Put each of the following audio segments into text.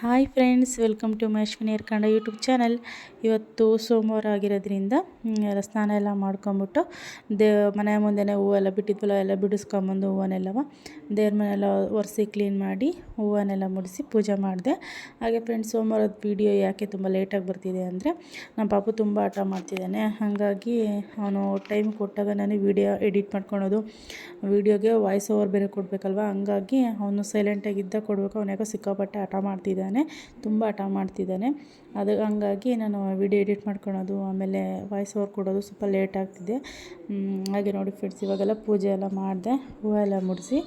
Hi friends, welcome to Maheshwini Kannada YouTube channel. ಇವತ್ತು ಸೋಮವಾರ ಆಗಿರೋದ್ರಿಂದ ಎಲ್ಲ ಸ್ನಾನ ಎಲ್ಲ ಮಾಡ್ಕೊಂಬಿಟ್ಟು, ದೇ, ಮನೆ ಮುಂದೆನೇ ಹೂವೆಲ್ಲ ಬಿಟ್ಟಿದ್ವಲ್ಲ, ಎಲ್ಲ ಬಿಡಿಸ್ಕೊಂಬಂದು ಹೂವನ್ನೆಲ್ಲವ ದೇವ್ರ ಮನೆಲ್ಲ ಒರೆಸಿ ಕ್ಲೀನ್ ಮಾಡಿ ಹೂವನ್ನೆಲ್ಲ ಮುಡಿಸಿ ಪೂಜೆ ಮಾಡಿದೆ. ಹಾಗೆ ಫ್ರೆಂಡ್ಸ್ ಸೋಮವಾರದ ವೀಡಿಯೋ ಯಾಕೆ ತುಂಬ ಲೇಟಾಗಿ ಬರ್ತಿದೆ ಅಂದರೆ ನಮ್ಮ ಪಾಪು ತುಂಬ ಆಟ ಮಾಡ್ತಿದ್ದಾನೆ. ಹಾಗಾಗಿ ಅವನು ಟೈಮ್ ಕೊಟ್ಟಾಗ ನಾನು ವೀಡಿಯೋ ಎಡಿಟ್ ಮಾಡ್ಕೊಳೋದು. ವೀಡಿಯೋಗೆ ವಾಯ್ಸ್ ಓವರ್ ಬೇರೆ ಕೊಡಬೇಕಲ್ವ? ಹಂಗಾಗಿ ಅವನು ಸೈಲೆಂಟಾಗಿದ್ದ ಕೊಡಬೇಕು. ಅವನ ಯಾಕೋ ಸಿಕ್ಕಾಪಟ್ಟೆ ಆಟ ಮಾಡ್ತಿದ್ದಾನೆ. ತುಂಬ ಆಟ ಮಾಡ್ತಿದ್ದಾನೆ. ಅದು ಹಂಗಾಗಿ ನಾನು ವಿಡಿಯೋ ಎಡಿಟ್ ಮಾಡ್ಕೊಳೋದು, ಆಮೇಲೆ ವಾಯ್ಸ್ ಓವರ್ ಕೊಡೋದು ಸ್ವಲ್ಪ ಲೇಟ್ ಆಗ್ತಿದೆ. ಹಾಗೆ ನೋಡಿ ಫ್ರೆಂಡ್ಸ್ ಇವಾಗೆಲ್ಲ ಪೂಜೆ ಎಲ್ಲ ಮಾಡಿದೆ. ಹೂವೆಲ್ಲ ಮುಡಿಸಿ.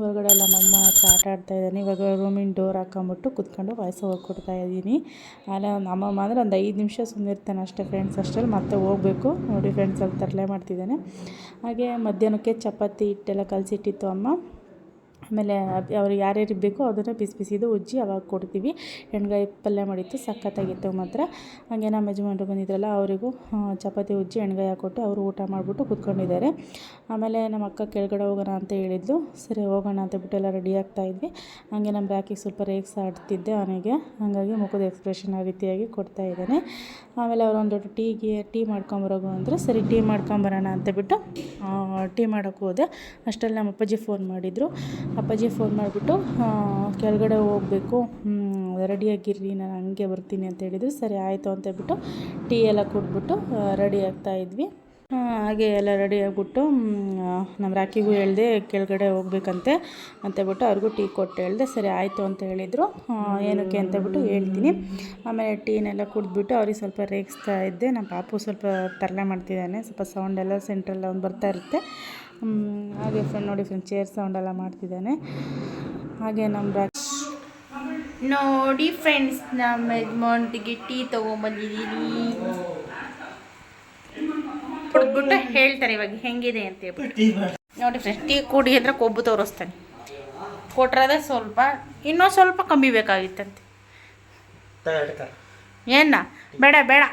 ಹೊರಗಡೆ ನಮ್ಮ ಹತ್ರ ಆಟ ಆಡ್ತಾ ಇದ್ದಾನೆ. ಇವಾಗ ರೂಮಿನ ಡೋರ್ ಹಾಕೊಂಬಿಟ್ಟು ಕುತ್ಕೊಂಡು ವಾಯ್ಸ್ ಓವರ್ ಕೊಡ್ತಾ ಇದ್ದೀನಿ. ಆಮೇಲೆ ಒಂದು ಅಮ್ಮ ಅಂದರೆ ಒಂದು ಐದು ನಿಮಿಷ ಸುಮ್ಮನೆ ಇರ್ತಾನೆ ಅಷ್ಟೇ ಫ್ರೆಂಡ್ಸ್ ಅಷ್ಟರಲ್ಲಿ, ಮತ್ತೆ ಹೋಗಬೇಕು. ನೋಡಿ ಫ್ರೆಂಡ್ಸ್ ಅಲ್ಲಿ ತರಲೆ ಮಾಡ್ತಿದ್ದಾನೆ. ಹಾಗೆ ಮಧ್ಯಾಹ್ನಕ್ಕೆ ಚಪಾತಿ, ಹಿಟ್ಟೆಲ್ಲ ಕಲಸಿಟ್ಟಿತ್ತು ಅಮ್ಮ. ಆಮೇಲೆ ಅವ್ರಿಗೆ ಯಾರ್ಯಾರಿಗೆ ಬೇಕೋ ಅದನ್ನು ಬಿಸಿ ಬಿಸಿದು ಉಜ್ಜಿ ಅವಾಗ ಕೊಡ್ತೀವಿ. ಎಣ್ಗಾಯಿ ಪಲ್ಯ ಮಾಡಿತ್ತು ಸಖತ್ತಾಗಿತ್ತು ಮಾತ್ರ. ಹಾಗೆ ನಮ್ಮ ಯಜಮಾನ್ರು ಬಂದಿದ್ರಲ್ಲ, ಅವರಿಗೂ ಚಪಾತಿ ಉಜ್ಜಿ ಎಣ್ಗಾಯಿ ಹಾಕ್ಕೊಟ್ಟು ಅವರು ಊಟ ಮಾಡಿಬಿಟ್ಟು ಕೂತ್ಕೊಂಡಿದ್ದಾರೆ. ಆಮೇಲೆ ನಮ್ಮ ಅಕ್ಕ ಕೆಳಗಡೆ ಹೋಗೋಣ ಅಂತ ಹೇಳಿದ್ಲು. ಸರಿ ಹೋಗೋಣ ಅಂತ ಬಿಟ್ಟು ಎಲ್ಲ ರೆಡಿ ಆಗ್ತಾ ಇದ್ವಿ. ಹಾಗೆ ನಮ್ಮ ಬ್ಯಾಕಿಗೆ ಸ್ವಲ್ಪ ರೇಗ್ಸ್ ಆಡ್ತಿದ್ದೆ ಅವನಿಗೆ ಹಾಗಾಗಿ ಮುಖದ ಎಕ್ಸ್ಪ್ರೆಷನ್ ಆ ರೀತಿಯಾಗಿ ಕೊಡ್ತಾ ಇದ್ದಾನೆ. ಆಮೇಲೆ ಅವರು ಒಂದು ದೊಡ್ಡ ಟೀಗೆ, ಟೀ ಮಾಡ್ಕೊಂಬರೋಗು ಅಂದರೆ, ಸರಿ ಟೀ ಮಾಡ್ಕೊಂಬರೋಣ ಅಂತ ಬಿಟ್ಟು ಟೀ ಮಾಡೋಕ್ಕೆ ಹೋದೆ. ಅಷ್ಟರಲ್ಲಿ ನಮ್ಮ ಅಪ್ಪಾಜಿ ಫೋನ್ ಮಾಡಿದರು. ಅಪ್ಪಾಜಿ ಫೋನ್ ಮಾಡಿಬಿಟ್ಟು ಕೆಳಗಡೆ ಹೋಗಬೇಕು. ರೆಡಿಯಾಗಿರ್ರಿ, ನಾನು ಹಂಗೆ ಬರ್ತೀನಿ ಅಂತ ಹೇಳಿದ್ರು. ಸರಿ, ಆಯಿತು ಅಂತ ಹೇಳ್ಬಿಟ್ಟು ಟೀ ಎಲ್ಲ ಕೊಟ್ಬಿಟ್ಟು ರೆಡಿ ಆಗ್ತಾ ಇದ್ವಿ. ಹಾಗೆ ಎಲ್ಲ ರೆಡಿ ಆಗಿಬಿಟ್ಟು ನಮ್ಮ ರಾಕಿಗೂ ಹೇಳಿದೆ, ಕೆಳಗಡೆ ಹೋಗ್ಬೇಕಂತೆ ಅಂತೇಳ್ಬಿಟ್ಟು ಅವ್ರಿಗೂ ಟೀ ಕೊಟ್ಟು ಹೇಳಿದೆ. ಸರಿ, ಆಯಿತು ಅಂತ ಹೇಳಿದರು. ಏನಕ್ಕೆ ಅಂತೇಳ್ಬಿಟ್ಟು ಹೇಳ್ತೀನಿ. ಆಮೇಲೆ ಟೀನೆಲ್ಲ ಕುಡಿದ್ಬಿಟ್ಟು ಅವ್ರಿಗೆ ಸ್ವಲ್ಪ ರೇಗಿಸ್ತಾ ಇದ್ದೆ. ನಮ್ಮ ಪಾಪು ಸ್ವಲ್ಪ ತರಲೆ ಮಾಡ್ತಿದ್ದಾನೆ. ಸ್ವಲ್ಪ ಸೌಂಡೆಲ್ಲ ಸೆಂಟ್ರಲ್ಲಿ ಅವ್ನು ಬರ್ತಾ ಇರುತ್ತೆ. ಹಾಗೆ ಫ್ರೆಂಡ್ ನೋಡಿ ಫ್ರೆಂಡ್ ಚೇರ್ ಸೌಂಡ್ ಎಲ್ಲ ಮಾಡ್ತಿದ್ದಾನೆ. ಹಾಗೆ ನಮ್ಮ ನೋಡಿ ಫ್ರೆಂಡ್ಸ್ ನಮ್ಮ ಯಜಮಾನ್ರಿಗೆ ಟೀ ತೊಗೊಂಬಂದಿದ್ದೀನಿ ಕುಡ್ದ್ಬಿಟ್ಟು ಹೇಳ್ತಾರೆ ಇವಾಗ ಹೆಂಗಿದೆ ಅಂತ ಹೇಳ್ಬಿಟ್ಟು. ನೋಡಿ ಫ್ರೆಂಡ್ಸ್ ಟೀ ಕುಡಿ ಅಂದ್ರೆ ಕೊಬ್ಬು ತೋರಿಸ್ತಾನೆ. ಕೊಟ್ರದ ಸ್ವಲ್ಪ ಇನ್ನೂ ಸ್ವಲ್ಪ ಕಮ್ಮಿ ಬೇಕಾಗಿತ್ತಂತೆ. ಏನ? ಬೇಡ ಬೇಡ.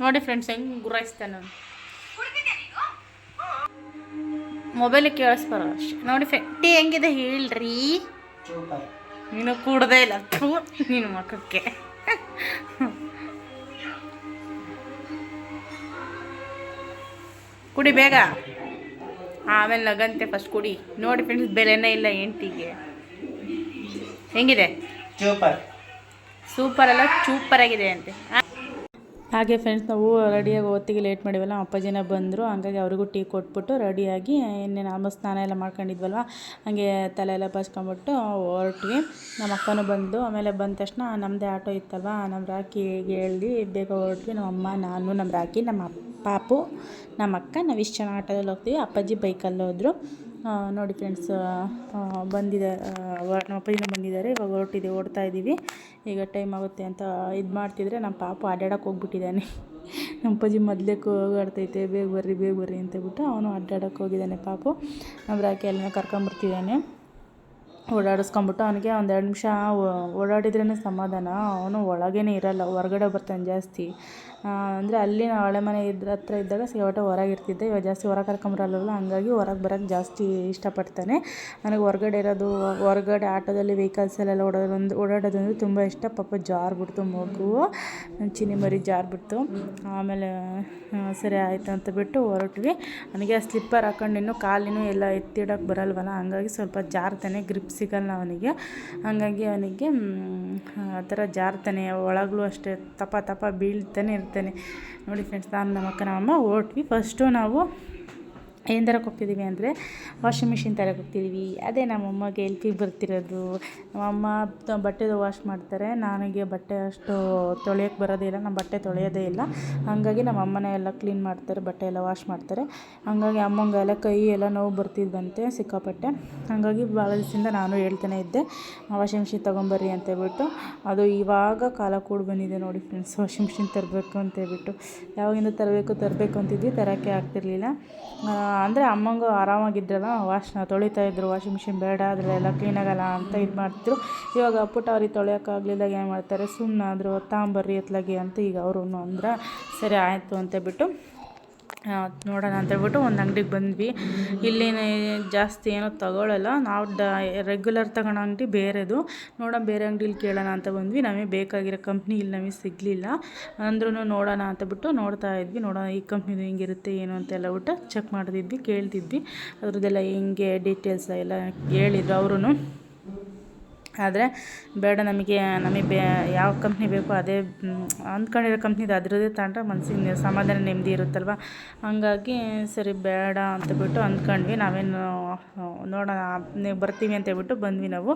ನೋಡಿ ಫ್ರೆಂಡ್ಸ್ ಹೆಂಗೆ ಗುರಾಯಿಸ್ತಾನೆ ಮೊಬೈಲಿಗೆ ಕೇಳಿಸ್ಬಾರ ಅಷ್ಟೇ. ನೋಡಿ ಫೆಟ್ಟಿ ಹೆಂಗಿದೆ ಹೇಳ್ರಿ? ನೀನು ಕೂಡದೇ ಇಲ್ಲ. ಥೂ ನಿನ್ನ ಮಕ್ಕಕ್ಕೆ. ಕುಡಿ ಬೇಗ. ಆಮೇಲೆ ನಗಂತೆ ಫಸ್ಟ್ ಕುಡಿ. ನೋಡಿ ಫ್ರೆಂಡ್ಸ್ ಬೆಲೆನೇ ಇಲ್ಲ ಹೆಂಡ್ತಿಗೆ ಹೆಂಗಿದೆ? ಸೂಪರ್ ಅಲ್ಲ ಸೂಪರ್ ಆಗಿದೆ ಅಂತೆ. ಹಾಗೆ ಫ್ರೆಂಡ್ಸ್ ನಾವು ರೆಡಿಯಾಗಿ ಹೊತ್ತಿಗೆ ಲೇಟ್ ಮಾಡಿವಲ್ಲ, ಅಪ್ಪಾಜಿನ ಬಂದರು, ಹಂಗಾಗಿ ಅವ್ರಿಗೂ ಟೀ ಕೊಟ್ಬಿಟ್ಟು ರೆಡಿಯಾಗಿ ಇನ್ನೇನು ಆಲ್ಮೋಸ್ಟ್ ಸ್ನಾನ ಎಲ್ಲ ಮಾಡ್ಕೊಂಡಿದ್ವಲ್ವ, ಹಾಗೆ ತಲೆ ಎಲ್ಲ ಬಸ್ಕೊಂಬಿಟ್ಟು ಹೊರಟ್ವಿ. ನಮ್ಮ ಅಕ್ಕನೂ ಬಂದು, ಆಮೇಲೆ ಬಂದ ತಕ್ಷಣ ನಮ್ಮದೇ ಆಟೋ ಇತ್ತಲ್ವ ನಮ್ಮ ರಾಕಿಗೆ ಹೇಳಿ ಬೇಗ ಹೊರಟ್ವಿ. ನಮ್ಮ ಅಮ್ಮ, ನಾನು, ನಮ್ಮ ರಾಕಿ ನಮ್ಮ ಪಾಪು, ನಮ್ಮ ಅಕ್ಕ, ನಾವು ಇಷ್ಟು ಜನ ಆಟೋದಲ್ಲಿ ಹೋಗ್ತೀವಿ, ಅಪ್ಪಾಜಿ ಬೈಕಲ್ಲಿ ಹೋದರು. ನೋಡಿ ಫ್ರೆಂಡ್ಸ್ ಬಂದಿದೆ ಆ, ನಮ್ಮ ಅಪ್ಪಾಜಿನೂ ಬಂದಿದ್ದಾರೆ ಇವಾಗ ಹೊರಟಿದೆ ಓಡ್ತಾ ಇದ್ದೀವಿ. ಈಗ ಟೈಮ್ ಆಗುತ್ತೆ ಅಂತ ಇದು ಮಾಡ್ತಿದ್ರೆ ನಮ್ಮ ಪಾಪು ಅಡ್ಡಾಡಕ್ಕೆ ಹೋಗ್ಬಿಟ್ಟಿದ್ದಾನೆ. ನಮ್ಮ ಅಪ್ಪಾಜಿ ಮೊದಲೇ ಹೋಗಾಡ್ತೈತೆ ಬೇಗ ಬರ್ರಿ ಬೇಗ ಬರ್ರಿ ಅಂತ ಹೇಳ್ಬಿಟ್ಟು ಅವನು ಅಡ್ಡಾಡಕ್ಕೆ ಹೋಗಿದ್ದಾನೆ ಪಾಪು. ನಮ್ಮ ರಾಕಿ ಎಲ್ಲ ಕರ್ಕೊಂಬರ್ತಿದ್ದಾನೆ. ಓಡಾಡಿಸ್ಕೊಂಬಿಟ್ಟು ಅವನಿಗೆ ಒಂದು ಎರಡು ನಿಮಿಷ ಓಡಾಡಿದ್ರೇ ಸಮಾಧಾನ. ಅವನು ಒಳಗೇ ಇರಲ್ಲ, ಹೊರಗಡೆ ಬರ್ತಾನೆ ಜಾಸ್ತಿ. ಅಂದರೆ ಅಲ್ಲಿ ನಾವು ಹಳೆ ಮನೆ ಇದ್ರ ಹತ್ರ ಇದ್ದಾಗ ಸಿಗಾಪಟ್ಟೆ ಹೊರಗೆ ಇರ್ತಿದ್ದೆ. ಇವಾಗ ಜಾಸ್ತಿ ಹೊರಗೆ ಕರ್ಕೊಂಬರಲ್ಲ ಹಂಗಾಗಿ ಹೊರಗೆ ಬರೋಕ್ಕೆ ಜಾಸ್ತಿ ಇಷ್ಟಪಡ್ತಾನೆ. ನನಗೆ ಹೊರಗಡೆ ಇರೋದು, ಹೊರಗಡೆ ಆಟೋದಲ್ಲಿ ವೆಹಿಕಲ್ಸಲ್ಲೆಲ್ಲ ಓಡೋದೊಂದು ಓಡಾಡೋದಂದ್ರೆ ತುಂಬ ಇಷ್ಟ. ಪಾಪ ಜಾರ್ಬಿಡ್ತು ಮಗು. ಚಿನಿ ಮರಿ ಜಾರ್ಬಿಡ್ತು. ಆಮೇಲೆ ಸರಿ ಆಯಿತು ಅಂತ ಬಿಟ್ಟು ಹೊರಟ್ವಿ. ನನಗೆ ಸ್ಲಿಪ್ಪರ್ ಹಾಕೊಂಡು ಇನ್ನೂ ಕಾಲಿನೂ ಎಲ್ಲ ಎತ್ತಿಡೋಕೆ ಬರಲ್ವಲ್ಲ, ಹಂಗಾಗಿ ಸ್ವಲ್ಪ ಜಾರ್ತಾನೆ ಗ್ರಿಪ್ ಸಿಗಲ್ಲ ಅವನಿಗೆ. ಹಾಗಾಗಿ ಅವನಿಗೆ ಆ ಥರ ಜಾರ್ತಾನೆ ಒಳಗಲೂ ಅಷ್ಟೇ ತಪ ತಪ ಬೀಳ್ತಾನೆ ಇರ್ತಾನೆ. ನೋಡಿ ಫ್ರೆಂಡ್ಸ್ ನಾನು ನಮ್ಮ ಅಕ್ಕ ನಮ್ಮಮ್ಮ ಹೊರಟ್ವಿ ಫಸ್ಟು ನಾವು ಏನು ತರಕ್ಕೆ ಹೋಗ್ತಿದ್ದೀವಿ ಅಂದರೆ ವಾಷಿಂಗ್ ಮಿಷಿನ್ ತರಕ್ಕೆ ಹೋಗ್ತಿದ್ದೀವಿ ಅದೇ ನಮ್ಮಮ್ಮಗೆ ಎಲ್ಪಿಗೆ ಬರ್ತಿರೋದು. ನಮ್ಮಮ್ಮ ಬಟ್ಟೆದು ವಾಶ್ ಮಾಡ್ತಾರೆ. ನನಗೆ ಬಟ್ಟೆ ಅಷ್ಟು ತೊಳೆಯೋಕ್ಕೆ ಬರೋದೇ ಇಲ್ಲ. ನಮ್ಮ ಬಟ್ಟೆ ತೊಳೆಯೋದೇ ಇಲ್ಲ. ಹಾಗಾಗಿ ನಮ್ಮ ಅಮ್ಮನೇ ಎಲ್ಲ ಕ್ಲೀನ್ ಮಾಡ್ತಾರೆ, ಬಟ್ಟೆ ಎಲ್ಲ ವಾಶ್ ಮಾಡ್ತಾರೆ. ಹಾಗಾಗಿ ಅಮ್ಮಂಗೆಲ್ಲ ಕೈ ಎಲ್ಲ ನೋವು ಬರ್ತಿದ್ದಂತೆ ಸಿಕ್ಕಾಪಟ್ಟೆ. ಹಾಗಾಗಿ ಭಾಳ ದಿವಸದಿಂದ ನಾನು ಹೇಳ್ತಾನೆ ಇದ್ದೆ ವಾಷಿಂಗ್ ಮಿಷಿನ್ ತೊಗೊಂಬರ್ರಿ ಅಂತ ಹೇಳ್ಬಿಟ್ಟು. ಅದು ಇವಾಗ ಕಾಲ ಕೂಡ ಬಂದಿದೆ ನೋಡಿ ಫ್ರೆಂಡ್ಸ್ ವಾಷಿಂಗ್ ಮಿಷಿನ್ ತರಬೇಕು ಅಂತ ಹೇಳ್ಬಿಟ್ಟು. ಯಾವಾಗಿಂದ ತರಬೇಕು ತರಬೇಕು ಅಂತಿದ್ವಿ, ತರೋಕ್ಕೆ ಆಗ್ತಿರ್ಲಿಲ್ಲ. ಅಂದರೆ ಅಮ್ಮಂಗೂ ಆರಾಮಾಗಿದ್ರಲ್ಲ ವಾಶ್ ತೊಳಿತಾ ಇದ್ದರು ವಾಷಿಂಗ್ ಮಿಷಿನ್ ಬೇಡ, ಅದರಲ್ಲೆಲ್ಲ ಕ್ಲೀನಾಗಲ್ಲ ಅಂತ ಇದು ಮಾಡ್ತಿದ್ರು. ಇವಾಗ ಪುಟ್ಟ ಅವ್ರಿಗೆ ತೊಳೆಯೋಕ್ಕಾಗಲಿಲ್ದಾಗ ಏನು ಮಾಡ್ತಾರೆ? ಸುಮ್ಮನಾದ್ರು ತಾಂಬರ್ರಿ ಎತ್ಲಾಗಿ ಅಂತ ಈಗ ಅವರು ಅಂದ್ರೆ, ಸರಿ ಆಯಿತು ಅಂತ ಬಿಟ್ಟು ನೋಡೋಣ ಅಂತ ಹೇಳ್ಬಿಟ್ಟು ಒಂದು ಅಂಗಡಿಗೆ ಬಂದ್ವಿ. ಇಲ್ಲಿ ಜಾಸ್ತಿ ಏನೋ ತಗೊಳ್ಳಲ್ಲ ನಾವು ಡ ರೆಗ್ಯುಲರ್ ತಗೊಳ್ಳೋ ಅಂಗಡಿ ಬೇರೆದು. ನೋಡೋಣ ಬೇರೆ ಅಂಗಡಿಲಿ ಕೇಳೋಣ ಅಂತ ಬಂದ್ವಿ. ನಮಗೆ ಬೇಕಾಗಿರೋ ಕಂಪ್ನಿ ಇಲ್ಲಿ ನಮಗೆ ಸಿಗಲಿಲ್ಲ. ಅಂದ್ರೂ ನೋಡೋಣ ಅಂತ ಬಿಟ್ಟು ನೋಡ್ತಾ ಇದ್ವಿ. ನೋಡೋಣ ಈ ಕಂಪ್ನಿದು ಹೆಂಗಿರುತ್ತೆ, ಏನು ಅಂತೆಲ್ಲ ಬಿಟ್ಟು ಚೆಕ್ ಮಾಡ್ತಿದ್ವಿ, ಕೇಳ್ತಿದ್ವಿ. ಅದ್ರದ್ದೆಲ್ಲ ಹೆಂಗೆ ಡೀಟೇಲ್ಸ್ ಎಲ್ಲ ಹೇಳಿದ್ರು ಅವರು ಆದರೆ ಬೇಡ ನಮಗೆ ನಮಗೆ ಬೇ, ಯಾವ ಕಂಪ್ನಿ ಬೇಕೋ ಅದೇ ಅಂದ್ಕೊಂಡಿರೋ ಕಂಪ್ನಿದು ಅದರದ್ದೇ ತಗೊಂಡ್ರೆ ಮನಸ್ಸಿಗೆ ಸಮಾಧಾನ ನೆಮ್ಮದಿ ಇರುತ್ತಲ್ವ? ಹಂಗಾಗಿ ಸರಿ ಬೇಡ ಅಂತ ಬಿಟ್ಟು ಅಂದ್ಕೊಂಡ್ವಿ. ನಾವೇನು, ನೋಡೋಣ, ನೀವು ಬರ್ತೀವಿ ಅಂತ ಹೇಳ್ಬಿಟ್ಟು ಬಂದ್ವಿ ನಾವು.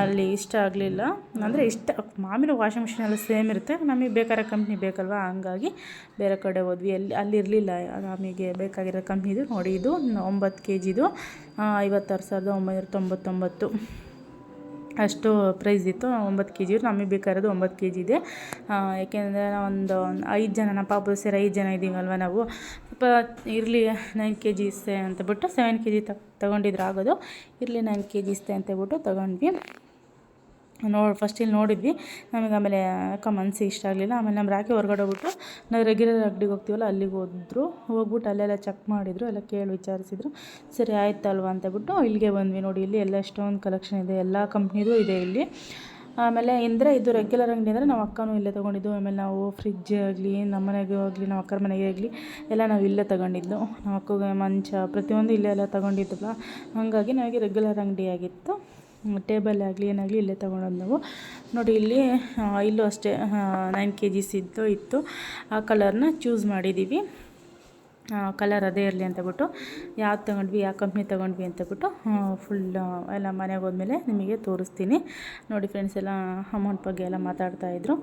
ಅಲ್ಲಿ ಇಷ್ಟ ಆಗಲಿಲ್ಲ. ಅಂದರೆ ಇಷ್ಟ ಮಾಮೂಲಿ ವಾಷಿಂಗ್ ಮಿಷಿನ್ ಎಲ್ಲ ಸೇಮ್ ಇರುತ್ತೆ. ನಮಗೆ ಬೇಕಾಗಿರೋ ಕಂಪ್ನಿ ಬೇಕಲ್ವ? ಹಂಗಾಗಿ ಬೇರೆ ಕಡೆ ಹೋದ್ವಿ. ಅಲ್ಲಿ ಅಲ್ಲಿರಲಿಲ್ಲ ನಮಗೆ ಬೇಕಾಗಿರೋ ಕಂಪ್ನಿದು ನೋಡಿ, ಇದು ಒಂಬತ್ತು ಕೆ ಜಿದು ಐವತ್ತಾರು ಸಾವಿರದ ಒಂಬೈನೂರ ತೊಂಬತ್ತೊಂಬತ್ತು. ಅಷ್ಟು ಪ್ರೈಸ್ ಇತ್ತು, ಒಂಬತ್ತು ಕೆ ಜಿ ನಮಗೆ ಬೇಕಾಗಿರೋದು ಒಂಬತ್ತು ಕೆ ಜಿ ಇದೆ ಏಕೆಂದರೆ ಒಂದು ಐದು ಜನ ನಮ್ಮ ಪಾಪು ಸೇರಿ ಐದು ಜನ ಇದ್ದೀವಲ್ವ ನಾವು. ಸ್ವಲ್ಪ ಇರಲಿ ನೈನ್ ಕೆ ಜಿ ಇಸ್ತೆ ಅಂತ ಬಿಟ್ಟು ಸೆವೆನ್ ಕೆ ಜಿ ತಗೊಂಡಿದ್ರೆ ಆಗೋದು. ಇರಲಿ ನೈನ್ ಕೆ ಜಿ ಇಸ್ತೆ ಅಂತ ಬಿಟ್ಟು ತಗೊಂಡ್ವಿ. ನೋಡಿ ಫಸ್ಟ್ ಇಲ್ಲಿ ನೋಡಿದ್ವಿ. ನಮಗೆ ಆಮೇಲೆ ಯಾಕೆ ಮನಸ್ಸು ಇಷ್ಟ ಆಗಲಿಲ್ಲ. ಆಮೇಲೆ ನಮ್ಮ ರಾಕಿ ಹೊರಗಡೆ ಹೋಗ್ಬಿಟ್ಟು ನಾವು ರೆಗ್ಯುಲರ್ ಅಂಗಡಿಗೆ ಹೋಗ್ತೀವಲ್ಲ, ಅಲ್ಲಿಗೆ ಹೋದ್ರು. ಹೋಗ್ಬಿಟ್ಟು ಅಲ್ಲೆಲ್ಲ ಚೆಕ್ ಮಾಡಿದ್ರು, ಎಲ್ಲ ಕೇಳಿ ವಿಚಾರಿಸಿದ್ರು. ಸರಿ, ಆಯ್ತಲ್ವ ಅಂತ ಬಿಟ್ಟು ಇಲ್ಲಿಗೆ ಬಂದ್ವಿ ನೋಡಿ. ಇಲ್ಲಿ ಎಲ್ಲ ಎಷ್ಟೊಂದು ಕಲೆಕ್ಷನ್ ಇದೆ, ಎಲ್ಲ ಕಂಪ್ನಿದು ಇದೆ ಇಲ್ಲಿ. ಆಮೇಲೆ ಅಂದರೆ ಇದು ರೆಗ್ಯುಲರ್ ಅಂಗಡಿ ಅಂದರೆ ನಮ್ಮ ಅಕ್ಕನೂ ಇಲ್ಲೇ ತೊಗೊಂಡಿದ್ದು. ಆಮೇಲೆ ನಾವು ಫ್ರಿಜ್ ಆಗಲಿ ನಮ್ಮ ಮನೆಗೂ ಆಗಲಿ ನಮ್ಮ ಅಕ್ಕರ ಮನೆಗೆ ಆಗಲಿ, ಎಲ್ಲ ನಾವು ಇಲ್ಲೇ ತಗೊಂಡಿದ್ದು. ನಮ್ಮ ಅಕ್ಕಗೆ ಮಂಚ ಪ್ರತಿಯೊಂದು ಇಲ್ಲೇ ಎಲ್ಲ ತೊಗೊಂಡಿದ್ದಲ್ಲ ಹಾಗಾಗಿ ನಮಗೆ ರೆಗ್ಯುಲರ್ ಅಂಗಡಿ ಆಗಿತ್ತು. ಟೇಬಲ್ ಆಗಲಿ, ಏನಾಗಲಿ ಇಲ್ಲೇ ತಗೊಂಡು ನಾವು. ನೋಡಿ, ಇಲ್ಲಿ ಇಲ್ಲೂ ಅಷ್ಟೇ ನೈನ್ ಕೆ ಜಿಸ್ ಇತ್ತು ಇತ್ತು. ಆ ಕಲರ್ನ ಚೂಸ್ ಮಾಡಿದ್ದೀವಿ ಕಲರ್ ಅದೇ ಇರಲಿ ಅಂತ ಬಿಟ್ಟು, ಯಾವ್ದು ತೊಗೊಂಡ್ವಿ, ಯಾವ ಕಂಪ್ನಿ ತೊಗೊಂಡ್ವಿ ಅಂತ ಬಿಟ್ಟು ಫುಲ್ ಎಲ್ಲ ಮನೆಗೆ ಹೋದ್ಮೇಲೆ ನಿಮಗೆ ತೋರಿಸ್ತೀನಿ. ನೋಡಿ ಫ್ರೆಂಡ್ಸ್ ಎಲ್ಲ ಅಮೌಂಟ್ ಬಗ್ಗೆ ಎಲ್ಲ ಮಾತಾಡ್ತಾಯಿದ್ರು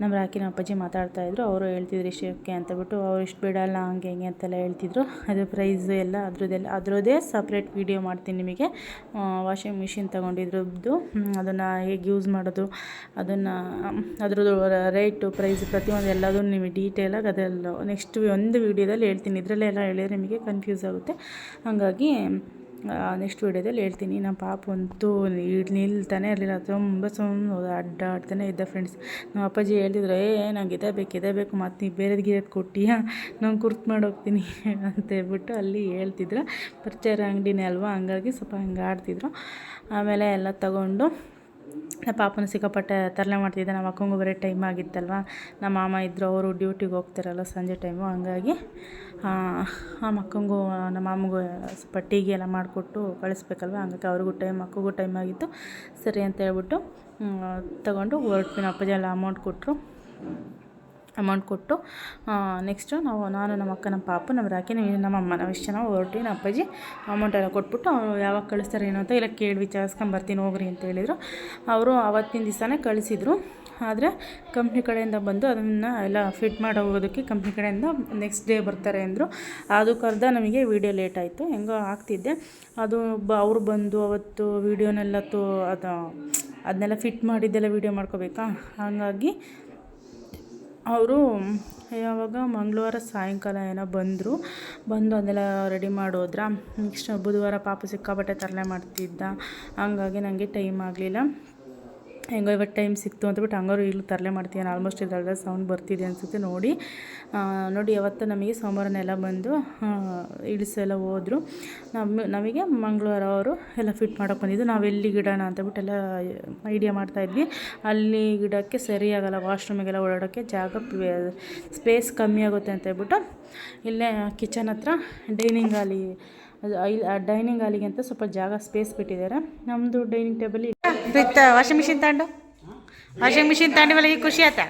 ನಮ್ಮ ರಾಕಿನ ಅಪ್ಪಾಜಿ ಮಾತಾಡ್ತಾ ಮಾತಾಡ್ತಾಯಿದ್ರು ಅವರು ಹೇಳ್ತಿದ್ರು ಇಷ್ಟಕ್ಕೆ ಅಂತ ಬಿಟ್ಟು, ಅವ್ರು ಇಷ್ಟು ಬಿಡಲ್ಲ, ಹಂಗೆ ಹಿಂಗೆ ಅಂತೆಲ್ಲ ಹೇಳ್ತಿದ್ರು. ಅದು ಪ್ರೈಸ್ ಎಲ್ಲ ಅದ್ರದ್ದೆಲ್ಲ ಅದರದ್ದೇ ಸಪ್ರೇಟ್ ವೀಡಿಯೋ ಮಾಡ್ತೀನಿ ನಿಮಗೆ. ವಾಷಿಂಗ್ ಮಿಷಿನ್ ತೊಗೊಂಡಿದ್ರದ್ದು ಅದನ್ನು ಹೇಗೆ ಯೂಸ್ ಮಾಡೋದು, ಅದನ್ನು, ಅದರದ್ದು ರೇಟು ಪ್ರೈಸ್ ಪ್ರತಿಯೊಂದು ಎಲ್ಲದೂ ನಿಮಗೆ ಡೀಟೇಲಾಗಿ ಅದೆಲ್ಲ ನೆಕ್ಸ್ಟ್ ಒಂದು ವೀಡಿಯೋದಲ್ಲಿ ಹೇಳ್ತೀನಿ. ಇದರಲ್ಲೆಲ್ಲ ಹೇಳಿದ್ರೆ ನಿಮಗೆ ಕನ್ಫ್ಯೂಸ್ ಆಗುತ್ತೆ. ಹಾಗಾಗಿ ನೆಕ್ಸ್ಟ್ ವೀಡಿಯೋದಲ್ಲಿ ಹೇಳ್ತೀನಿ. ನಮ್ಮ ಪಾಪ ಅಂತೂ ನಿಲ್ತಾನೆ ಇರಲಿಲ್ಲ. ತುಂಬ ಸುಮ್ಮನೆ ಅಡ್ಡಾಡ್ತಾನೆ ಇದ್ದ ಫ್ರೆಂಡ್ಸ್ ನಮ್ಮ ಅಪ್ಪಾಜಿ ಹೇಳ್ತಿದ್ರು, ಏ, ನಂಗೆ ಇದೇ ಬೇಕು ಇದೇ ಬೇಕು, ಮತ್ತು ನೀವು ಬೇರೆದು ಗಿರೋದು ಕೊಟ್ಟಿಯಾ? ನಂಗೆ ಕುರ್ತು ಮಾಡೋಗ್ತೀನಿ ಅಂತ ಹೇಳ್ಬಿಟ್ಟು ಅಲ್ಲಿ ಹೇಳ್ತಿದ್ರು. ಪರಿಚಯ ಅಂಗಡಿನೇ ಅಲ್ವಾ? ಹಂಗಾಗಿ ಸ್ವಲ್ಪ ಹಂಗೆ ಆಡ್ತಿದ್ರು. ಆಮೇಲೆ ಎಲ್ಲ ತಗೊಂಡು ನಮ್ಮ ಪಾಪನ ಸಿಕ್ಕಾಪಟ್ಟೆ ತರಲೆ ಮಾಡ್ತಿದ್ದೆ. ನಮ್ಮ ಅಕ್ಕಂಗೂ ಬರೋ ಟೈಮ್ ಆಗಿತ್ತಲ್ವ? ನಮ್ಮ ಮಾಮ ಇದ್ದರು ಅವರು ಡ್ಯೂಟಿಗೆ ಹೋಗ್ತಾರಲ್ಲ ಸಂಜೆ ಟೈಮು ಹಂಗಾಗಿ ನಮ್ಮ ಮಕ್ಕಂಗೂ, ನಮ್ಮ ಮಾಮಗೂ ಸ್ವಲ್ಪ ಎಲ್ಲ ಮಾಡಿಕೊಟ್ಟು ಕಳಿಸ್ಬೇಕಲ್ವ? ಹಂಗಾಗಿ ಅವ್ರಿಗೂ ಟೈಮ್ ಅಕ್ಕಗೂ ಟೈಮ್ ಆಗಿತ್ತು. ಸರಿ ಅಂತ ಹೇಳ್ಬಿಟ್ಟು ತಗೊಂಡು ಹೊರಟ್ವಿ ಅಪ್ಪಾಜಿ ಎಲ್ಲ ಅಮೌಂಟ್ ಕೊಟ್ಟರು ಅಮೌಂಟ್ ಕೊಟ್ಟು ನೆಕ್ಸ್ಟು ನಾವು, ನಾನು, ನಮ್ಮ ಅಕ್ಕ, ನಮ್ಮ ಪಾಪು, ನಮ್ಮ ರಾಕಿ ನಮ್ಮ ಅಮ್ಮ ನಾವು ಇಷ್ಟು ಜನ ನಮ್ಮ ಅಪ್ಪಾಜಿ ಅಮೌಂಟ್ ಎಲ್ಲ ಕೊಟ್ಬಿಟ್ಟು, ಅವರು ಯಾವಾಗ ಕಳಿಸ್ತಾರೆ ಏನೋ ಅಂತ ಇಲ್ಲ ಕೇಳಿ ವಿಚಾರಿಸ್ಕೊಂಡು ಬರ್ತೀನಿ, ಹೋಗ್ರಿ ಅಂತ ಹೇಳಿದರು. ಅವರು ಅವತ್ತಿನ ದಿವಸನೇ ಕಳಿಸಿದ್ರು. ಆದರೆ ಕಂಪ್ನಿ ಕಡೆಯಿಂದ ಬಂದು ಅದನ್ನು ಎಲ್ಲ ಫಿಟ್ ಮಾಡಿ ಹೋಗೋದಕ್ಕೆ ಕಂಪ್ನಿ ಕಡೆಯಿಂದ ನೆಕ್ಸ್ಟ್ ಡೇ ಬರ್ತಾರೆ ಅಂದರು. ಅದು ಕರೆದ ನಮಗೆ ವೀಡಿಯೋ ಲೇಟ್ ಆಯಿತು. ಹೆಂಗೋ ಆಗ್ತಿದ್ದೆ. ಅದು ಬ, ಅವರು ಬಂದು ಅವತ್ತು ವೀಡಿಯೋನೆಲ್ಲ ತೋ, ಅದು ಅದನ್ನೆಲ್ಲ ಫಿಟ್ ಮಾಡಿದ್ದೆಲ್ಲ ವೀಡಿಯೋ ಮಾಡ್ಕೋಬೇಕಾ? ಹಾಗಾಗಿ ಅವರು ಯಾವಾಗ ಮಂಗಳವಾರ ಸಾಯಂಕಾಲ ಏನೋ ಬಂದರು. ಬಂದು ಅದೆಲ್ಲ ರೆಡಿ ಮಾಡೋದ್ರ? ನೆಕ್ಸ್ಟ್ ಬುಧವಾರ ಪಾಪ ಸಿಕ್ಕಾಪಟ್ಟೆ ತರಲೆ ಮಾಡ್ತಿದ್ದ. ಹಂಗಾಗಿ ನನಗೆ ಟೈಮ್ ಆಗಲಿಲ್ಲ. ಹೆಂಗೋ ಇವತ್ತು ಟೈಮ್ ಸಿಕ್ತು ಅಂತಬಿಟ್ಟು ಹಂಗಾರು ಈಗಲೂ ತರಲೆ ಮಾಡ್ತೀನಿ ಆಲ್ಮೋಸ್ಟ್ ಇದರಲ್ಲ ಸೌಂಡ್ ಬರ್ತಿದೆ ಅನಿಸುತ್ತೆ ನೋಡಿ. ನೋಡಿ ಅವತ್ತು ನಮಗೆ ಸೋಮವಾರನೆಲ್ಲ ಬಂದು ಇಳಿಸೆಲ್ಲ ಹೋದರು. ನಮ್ಮ, ನಮಗೆ ಮಂಗಳವಾರ ಅವರು ಎಲ್ಲ ಫಿಟ್ ಮಾಡೋಕೆ ಬಂದಿದ್ದು. ನಾವು ಎಲ್ಲಿ ಗಿಡಣ ಅಂತಬಿಟ್ಟು ಎಲ್ಲ ಐಡಿಯಾ ಮಾಡ್ತಾಯಿದ್ವಿ ಅಲ್ಲಿ ಗಿಡಕ್ಕೆ ಸರಿಯಾಗಲ್ಲ ವಾಶ್ರೂಮಿಗೆಲ್ಲ ಓಡಾಡೋಕ್ಕೆ ಜಾಗ ಸ್ಪೇಸ್ ಕಮ್ಮಿ ಆಗುತ್ತೆ ಅಂತ ಹೇಳ್ಬಿಟ್ಟು ಇಲ್ಲೇ ಕಿಚನ್ ಹತ್ರ ಡೈನಿಂಗ್ ಅಲ್ಲಿ ಡೈನಿಂಗ್ ಹಾಲಿಗೆ ಅಂತ ಸ್ವಲ್ಪ ಜಾಗ ಸ್ಪೇಸ್ ಬಿಟ್ಟಿದ್ದಾರೆ. ನಮ್ಮದು ಡೈನಿಂಗ್ ಟೇಬಲ್ ಪ್ರೀತ ವಾಷಿಂಗ್ ಮಿಷಿನ್ ತಗೊಂಡು ವಾಷಿಂಗ್ ಮಿಷಿನ್ ತಗೊಂಡಿವಲ್ಲ ಈಗ ಖುಷಿ ಆಯ್ತಾ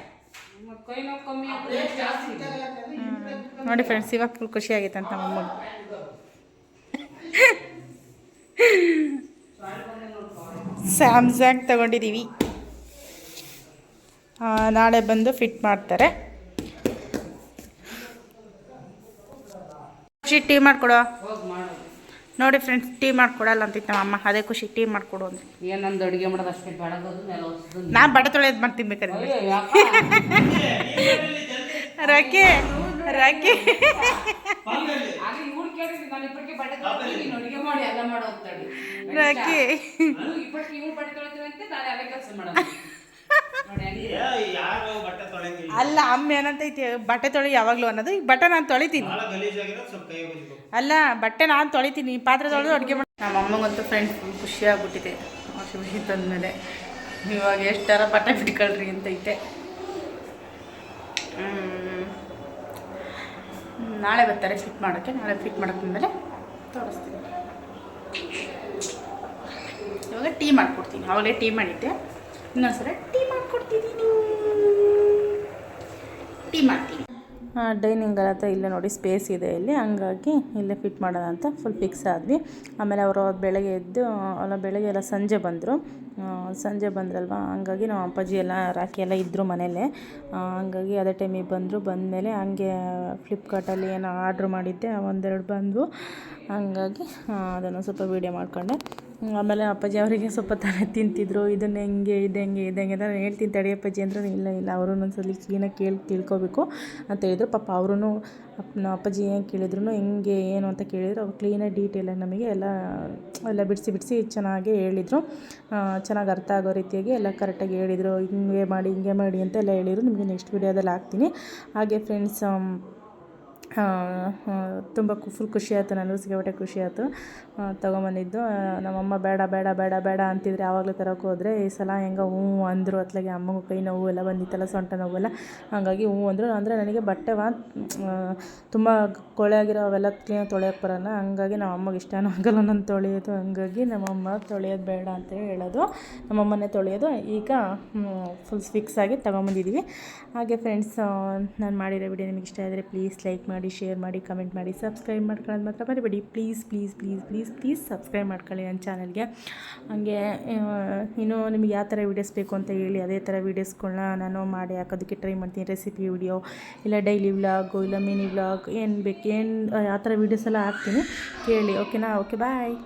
ನೋಡಿ ಫ್ರೆಂಡ್ಸ್ ಇವಾಗ ಫುಲ್ ಖುಷಿ ಆಗೈತೆ ಅಂತ ಸ್ಯಾಮ್ಸಂಗ್ ತಗೊಂಡಿದ್ದೀವಿ ನಾಳೆ ಬಂದು ಫಿಟ್ ಮಾಡ್ತಾರೆ. ಶೀಟ್ ಟೀ ಮಾಡಿಕೊಡೋ ನೋಡಿ ಫ್ರೆಂಡ್ಸ್ ಟೀ ಮಾಡ್ಕೊಡಲ್ಲ ಅಂತಿತ್ತು ನಮ್ಮ ಅಮ್ಮ. ಅದೇ ಖುಷಿ ಟೀ ಮಾಡ್ಕೊಡು ಅಂತ. ಏನಂದು ಅಡುಗೆ ಮಾಡೋದು ಅಷ್ಟೇ ಬೆಳಗೋದು ನಾ ಬಡ ತೊಳೆಯೋದು ಮಾಡ್ತೀನಿ ಬೇಕಾದ್ರೆ? Rocky Rocky. ರಾಕಿ. ಅಲ್ಲ ಅಮ್ಮ ಏನಂತೈತಿ ಬಟ್ಟೆ ತೊಳಿ ಯಾವಾಗಲೂ ಅನ್ನೋದು. ಈಗ ಬಟ್ಟೆ ನಾನು ತೊಳಿತೀನಿ. ಅಲ್ಲ ಬಟ್ಟೆ ನಾನು ತೊಳಿತೀನಿ. ಪಾತ್ರೆ ತೊಳೆದು ಅಡುಗೆ ಮಾಡಿ ನಮ್ಮ ಅಮ್ಮಂಗಂತೂ ಫ್ರೆಂಡ್ ಫುಲ್ ಖುಷಿ ಆಗ್ಬಿಟ್ಟಿದೆ ವಾಷಿಂಗ್ ಮಿಷಿನ್ ತಂದಮೇಲೆ ಇವಾಗ ಎಷ್ಟಾರ ಬಟ್ಟೆ ಬಿಟ್ಕೊಳ್ರಿ ಅಂತೈತೆ ಹ್ಮ್. ನಾಳೆ ಬರ್ತಾರೆ ಫಿಟ್ ಮಾಡೋಕ್ಕೆ ನಾಳೆ ಫಿಟ್ ಮಾಡೋಕ್ಕಿಂದಲೇ ತೋರಿಸ್ತೀನಿ. ಇವಾಗ ಟೀ ಮಾಡ್ಕೊಡ್ತೀನಿ. ಅವಾಗಲೇ ಟೀ ಮಾಡಿದ್ದೆ. ಇನ್ನೊಂದ್ಸಲ ಟೀ ಟೀ ಮಾಡ್ತೀನಿ ಡೈನಿಂಗ್ ಹತ್ರ ಇಲ್ಲೇ ನೋಡಿ ಸ್ಪೇಸ್ ಇದೆ ಇಲ್ಲಿ. ಹಂಗಾಗಿ ಇಲ್ಲೇ ಫಿಟ್ ಮಾಡೋಣ ಅಂತ ಫುಲ್ ಫಿಕ್ಸ್ ಆದ್ವಿ. ಆಮೇಲೆ ಅವರು ಬೆಳಗ್ಗೆ ಎದ್ದು ಅಲ್ಲ ಬೆಳಗ್ಗೆ ಎಲ್ಲ ಸಂಜೆ ಬಂದರು. ಸಂಜೆ ಬಂದ್ರಲ್ವ? ಹಂಗಾಗಿ ನಮ್ಮ ಅಪ್ಪಾಜಿ ಎಲ್ಲ ರಾಖಿ ಎಲ್ಲ ಇದ್ದರು ಮನೇಲೆ. ಆ, ಹಂಗಾಗಿ ಅದೇ ಟೈಮಿಗೆ ಬಂದರು. ಬಂದಮೇಲೆ ಹಂಗೆ ಫ್ಲಿಪ್ಕಾರ್ಟಲ್ಲಿ ಏನೋ ಆರ್ಡ್ರ್ ಮಾಡಿದ್ದೆ. ಒಂದೆರಡು ಬಂದವು. ಹಂಗಾಗಿ ಅದನ್ನು ಸ್ವಲ್ಪ ವೀಡಿಯೋ ಮಾಡ್ಕೊಂಡೆ. ಆಮೇಲೆ ಅಪ್ಪಾಜಿ ಅವರಿಗೆ ಸ್ವಲ್ಪ ತಲೆ ತಿಂತಿದ್ರು. ಇದನ್ನ ಹೆಂಗೆ, ಇದು ಹೆಂಗೆ ಇದು ಹೆಂಗೆ ಅಂತ ಹೇಳ್ತೀನಿ ತಡಿ ಅಪ್ಪಾಜಿ ಅಂದ್ರೆ. ಇಲ್ಲ ಇಲ್ಲ ಅವರು ಒಂದ್ಸಲಿ ಕ್ಲೀನಾಗಿ ಕೇಳಿ ತಿಳ್ಕೊಬೇಕು ಅಂತ ಹೇಳಿದ್ರು. ಪಾಪ ಅವರು ಅಪ್ಪಾಜಿ ಏನು ಕೇಳಿದ್ರು ಹೆಂಗೆ, ಏನು ಅಂತ ಕೇಳಿದ್ರು. ಅವ್ರು ಕ್ಲೀನಾಗಿ ಡೀಟೇಲಾಗಿ ನಮಗೆ ಎಲ್ಲ ಎಲ್ಲ ಬಿಡಿಸಿ ಬಿಡಿಸಿ ಚೆನ್ನಾಗಿ ಹೇಳಿದರು. ಚೆನ್ನಾಗಿ ಅರ್ಥ ಆಗೋ ರೀತಿಯಾಗಿ ಎಲ್ಲ ಕರೆಕ್ಟಾಗಿ ಹೇಳಿದರು. ಹಿಂಗೆ ಮಾಡಿ ಹಿಂಗೆ ಮಾಡಿ ಅಂತ ಎಲ್ಲ ಹೇಳಿದರು. ನಿಮಗೆ ನೆಕ್ಸ್ಟ್ ವೀಡಿಯೋದಲ್ಲಿ ಹಾಕ್ತೀನಿ. ಹಾಗೆ ಫ್ರೆಂಡ್ಸ್ ತುಂಬ ಫುಲ್ ಖುಷಿ ಆಯಿತು, ನನಗೂ ಸಿಕ್ಕಾಪಟ್ಟೆ ಖುಷಿ ಆಯಿತು. ತೊಗೊಂಬಂದಿದ್ದು. ನಮ್ಮಮ್ಮ ಬೇಡ ಬೇಡ ಬೇಡ ಬೇಡ ಅಂತಿದ್ರೆ ಯಾವಾಗಲೂ ತರೋಕೆ ಹೋದರೆ, ಈ ಸಲ ಹೆಂಗೋ ಹ್ಞೂ ಅಂದರು, ಅತ್ಲಾಗೆ ಅಮ್ಮಗೂ ಕೈ ನೋವು ಎಲ್ಲ ಬಂದಿತ್ತಲ್ಲ, ಸೊಂಟ ನೋವೆಲ್ಲ ಹಾಗಾಗಿ ಹ್ಞೂ ಅಂದರು. ಅಂದರೆ ನನಗೆ ಬಟ್ಟೆ ವಾ ತುಂಬ ಕೊಳೆ ಆಗಿರೋ ಅವೆಲ್ಲ ಕ್ಲೀನಾಗಿ ತೊಳೆಯೋಕೆ ಬರೋಲ್ಲ. ಹಂಗಾಗಿ ನಮ್ಮ ಅಮ್ಮಗೆ ಇಷ್ಟನೂ ಆಗಲ್ಲ ನಾನು ತೊಳೆಯೋದು. ಹಂಗಾಗಿ ನಮ್ಮಮ್ಮ ತೊಳೆಯೋದು ಬೇಡ ಅಂತ ಹೇಳೋದು. ನಮ್ಮಮ್ಮನೇ ತೊಳೆಯೋದು. ಈಗ ಫುಲ್ ಫಿಕ್ಸ್ ಆಗಿ ತೊಗೊಂಬಂದಿದ್ದೀವಿ ಹಾಗೆ ಫ್ರೆಂಡ್ಸ್ ನಾನು ಮಾಡಿರೋ ವಿಡಿಯೋ ನಿಮಗೆ ಇಷ್ಟ ಆದರೆ ಪ್ಲೀಸ್ ಲೈಕ್ ಮಾಡಿ. ಶೇರ್ ಮಾಡಿ ಕಮೆಂಟ್ ಮಾಡಿ ಸಬ್ಸ್ಕ್ರೈಬ್ ಮಾಡ್ಕೊಳ್ಳೋದು ಮಾತ್ರ ಮರಿಬೇಡಿ. Please please please please please subscribe ಮಾಡ್ಕೊಳ್ಳಿ ನನ್ನ ಚಾನಲ್ಗೆ. ಹಾಗೆ ಇನ್ನೂ ನಿಮ್ಗೆ ಯಾವ ಥರ ವೀಡಿಯೋಸ್ ಬೇಕು ಅಂತ ಹೇಳಿ ಅದೇ ಥರ ವೀಡಿಯೋಸ್ಗಳನ್ನ ನಾನು ಮಾಡಿ ಹಾಕೋದಕ್ಕೆ ಟ್ರೈ ಮಾಡ್ತೀನಿ. ರೆಸಿಪಿ ವಿಡಿಯೋ ಇಲ್ಲ ಡೈಲಿ ವ್ಲಾಗು ಇಲ್ಲ ಮಿನಿ ವ್ಲಾಗ್ ಏನು ಬೇಕು, ಏನು ಯಾವ ಥರ ವೀಡಿಯೋಸ್ ಎಲ್ಲ ಹಾಕ್ತೀನಿ. ಕೇಳಿ ಓಕೆನಾ ಓಕೆ ಬಾಯ್